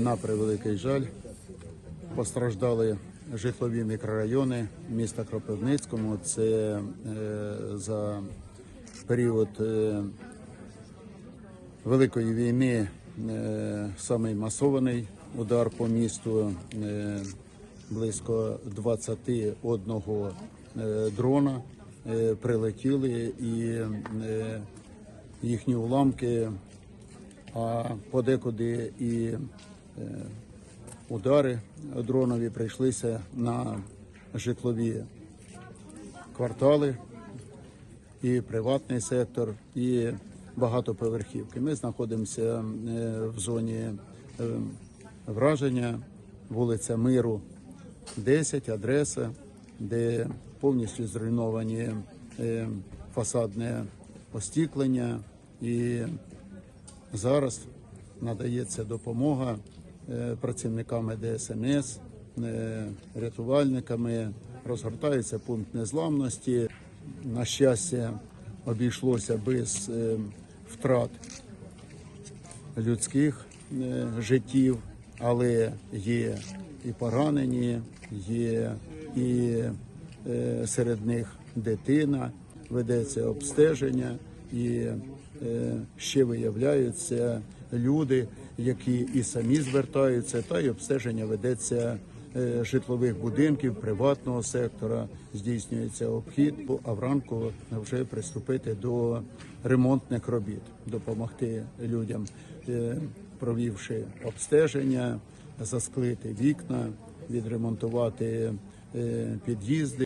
На превеликий жаль постраждали житлові мікрорайони міста Кропивницькому. Це е, за період е, Великої війни е, самий масований удар по місту. Близько 21 е, дрона прилетіли і їхні уламки, а подекуди і удари дронові прийшлися на житлові квартали, і приватний сектор, і багатоповерхівки. Ми знаходимося е, в зоні е, враження, вулиця Миру, 10, адреса, де повністю зруйновані е, фасадне остіклення і Зараз надається допомога е, працівниками ДСНС, е, рятувальниками, розгортається пункт незламності. На щастя, обійшлося без е, втрат людських е, життів, але є і поранені, є і е, серед них дитина, ведеться обстеження і е, ще виявляються люди, які і самі звертаються, та й обстеження ведеться е, житлових будинків, приватного сектора, здійснюється обхід, а вранку вже приступити до ремонтних робіт, допомогти людям, е, провівши обстеження, засклити вікна, відремонтувати е, під'їзди.